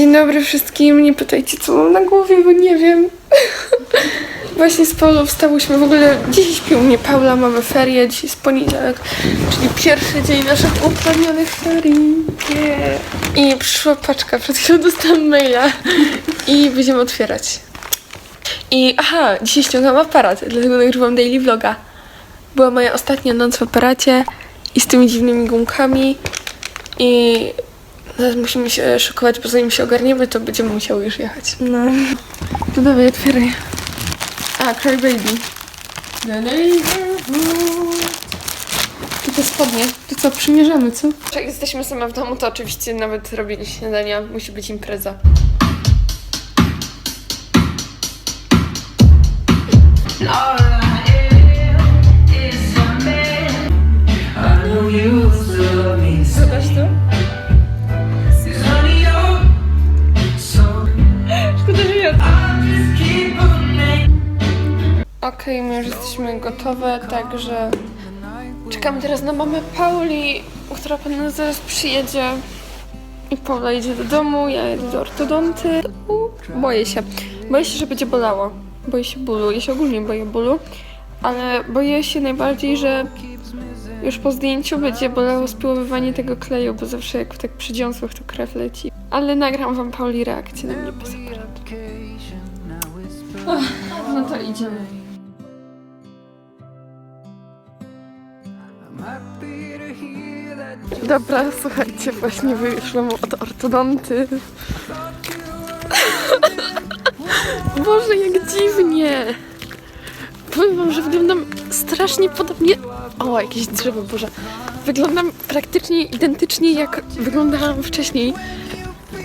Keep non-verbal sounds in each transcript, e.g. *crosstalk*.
Dzień dobry wszystkim. Nie pytajcie, co mam na głowie, bo nie wiem. *laughs* Właśnie z Paulą wstałyśmy w ogóle. Dziś śpi u mnie Paula, mamy ferie. Dzisiaj jest poniedziałek, czyli pierwszy dzień naszych uprawnionych ferii. Yeah. I przyszła paczka, przed chwilą dostałam maila i będziemy otwierać. I aha, dzisiaj ściągam aparat, dlatego nagrywam daily vloga. Była moja ostatnia noc w aparacie i z tymi dziwnymi gumkami i zaraz musimy się szykować, bo zanim się ogarniemy, to będziemy musiały już jechać. No. To dawaj, otwieraj. A, Cry Baby. I te spodnie. To co, przymierzamy, co? Jak jesteśmy same w domu, to oczywiście nawet robienie śniadania musi być impreza. I Okej, my już jesteśmy gotowe, także czekamy teraz na mamę Pauli, która pewno zaraz przyjedzie. I Paula idzie do domu, ja jedę do ortodonty. Boję się. Boję się, że będzie bolało. Boję się bólu. Ja się ogólnie boję bólu, ale boję się najbardziej, że już po zdjęciu będzie bolało spiłowywanie tego kleju, bo zawsze jak tak przy dziąsłach to krew leci. Ale nagram wam Pauli reakcję na mnie bez aparatu. No to idziemy. Dobra, słuchajcie, właśnie wyszłam od ortodonty. *laughs* Boże, jak dziwnie! Powiem wam, że wyglądam strasznie podobnie... O, jakieś drzewo, Boże. Wyglądam praktycznie identycznie, jak wyglądałam wcześniej.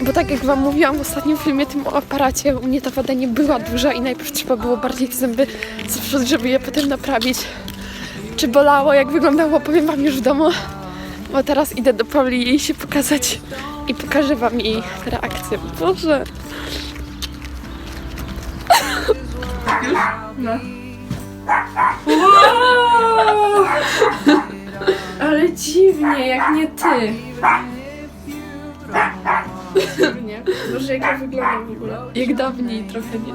Bo tak jak wam mówiłam w ostatnim filmie tym o aparacie, u mnie ta wada nie była duża i najpierw trzeba było bardziej te zęby żeby je potem naprawić. Czy bolało, jak wyglądało, powiem wam już w domu. Bo teraz idę do Pauli jej się pokazać i pokażę wam jej reakcję. Boże. No. Ale dziwnie, jak nie ty. Nie? Boże, jak ja wyglądam w ogóle. Jak dawniej trochę, nie?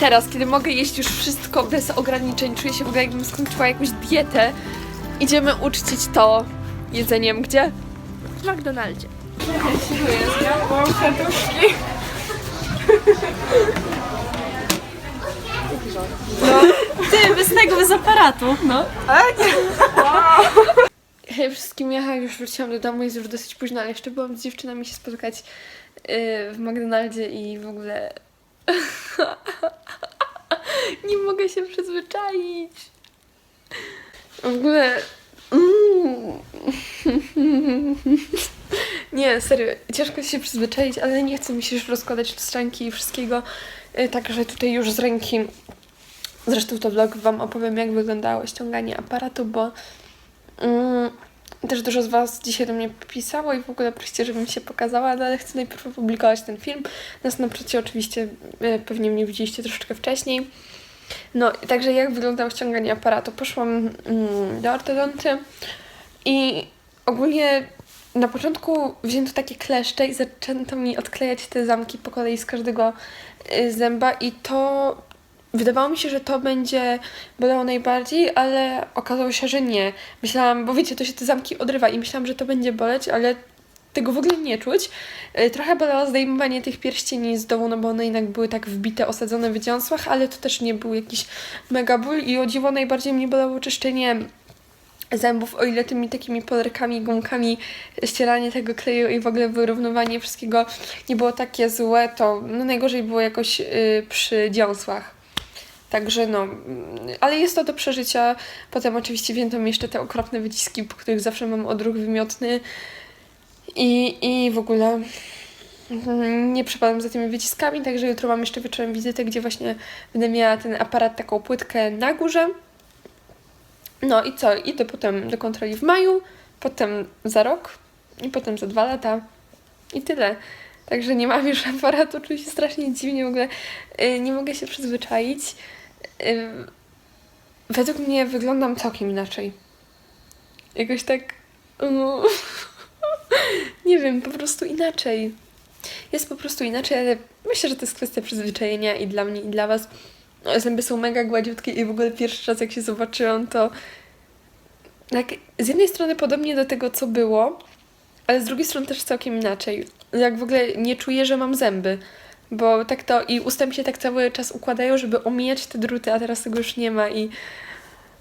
Teraz, kiedy mogę jeść już wszystko bez ograniczeń, czuję się w ogóle jakbym skończyła jakąś dietę. Idziemy uczcić to jedzeniem gdzie? W McDonaldzie. Ty, bez tego, bez aparatu. No. Hej wszystkim, ja już wróciłam do domu, jest już dosyć późno, ale jeszcze byłam z dziewczynami się spotkać yy, w McDonaldzie i w ogóle *laughs* nie mogę się przyzwyczaić. W ogóle mm. *laughs* nie, serio, ciężko się przyzwyczaić, ale nie chcę mi się już rozkładać lustrzanki i wszystkiego, yy, także tutaj już z ręki Zresztą to vlog Wam opowiem, jak wyglądało ściąganie aparatu, bo mm, też dużo z Was dzisiaj do mnie pisało i w ogóle prosicie, żebym się pokazała, no ale chcę najpierw opublikować ten film. Na Snapchacie oczywiście e, pewnie mnie widzieliście troszeczkę wcześniej. No, także jak wyglądało ściąganie aparatu? Poszłam mm, do ortodonty i ogólnie na początku wzięto takie kleszcze i zaczęto mi odklejać te zamki po kolei z każdego y, zęba i to Wydawało mi się, że to będzie bolało najbardziej, ale okazało się, że nie. Myślałam, bo wiecie, to się te zamki odrywa i myślałam, że to będzie boleć, ale tego w ogóle nie czuć. Y, Trochę bolało zdejmowanie tych pierścieni z dołu, no bo one jednak były tak wbite, osadzone w dziąsłach, ale to też nie był jakiś mega ból i o dziwo najbardziej mnie bolało czyszczenie zębów, o ile tymi takimi polerkami, gumkami, ścieranie tego kleju i w ogóle wyrównywanie wszystkiego nie było takie złe, to no najgorzej było jakoś yy, przy dziąsłach. Także no, ale jest to do przeżycia. Potem oczywiście mi jeszcze te okropne wyciski, po których zawsze mam odruch wymiotny i, i w ogóle mm, nie przepadam za tymi wyciskami, także jutro mam jeszcze wieczorem wizytę, gdzie właśnie będę miała ten aparat, taką płytkę na górze. No i co? Idę potem do kontroli w maju, potem za rok i potem za dwa lata i tyle. Także nie mam już *laughs* aparatu, czuję się strasznie dziwnie, w ogóle yy, nie mogę się przyzwyczaić. Według mnie wyglądam całkiem inaczej. Jakoś tak... No, *laughs* nie wiem, po prostu inaczej. Jest po prostu inaczej, ale myślę, że to jest kwestia przyzwyczajenia i dla mnie, i dla Was. No, Zęby są mega gładziutkie i w ogóle pierwszy raz jak się zobaczyłam, to tak z jednej strony podobnie do tego, co było, ale z drugiej strony też całkiem inaczej. Jak w ogóle nie czuję, że mam zęby. Bo tak to i się tak cały czas układają, żeby omijać te druty, a teraz tego już nie ma i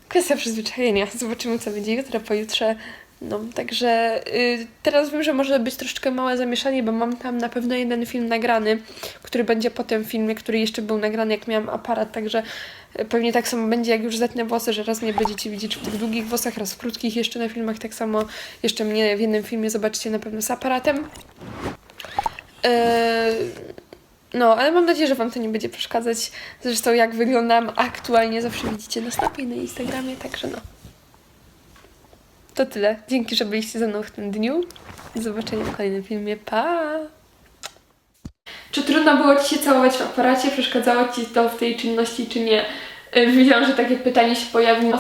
kwestia przyzwyczajenia. Zobaczymy, co będzie jutro, pojutrze. No, także y, teraz wiem, że może być troszeczkę małe zamieszanie, bo mam tam na pewno jeden film nagrany, który będzie po tym filmie, który jeszcze był nagrany, jak miałam aparat, także y, pewnie tak samo będzie, jak już zetnę włosy, że raz mnie będziecie widzieć w tych długich włosach, raz w krótkich jeszcze na filmach, tak samo jeszcze mnie w jednym filmie zobaczycie na pewno z aparatem. Yy, no, ale mam nadzieję, że Wam to nie będzie przeszkadzać. Zresztą jak wyglądam aktualnie zawsze widzicie na snapie i na Instagramie, także no. To tyle. Dzięki, że byliście ze mną w tym dniu. Do zobaczenia w kolejnym filmie. Pa! Czy trudno było Ci się całować w aparacie? Przeszkadzało Ci to w tej czynności, czy nie? Yy, Widziałam, że takie pytanie się pojawiło.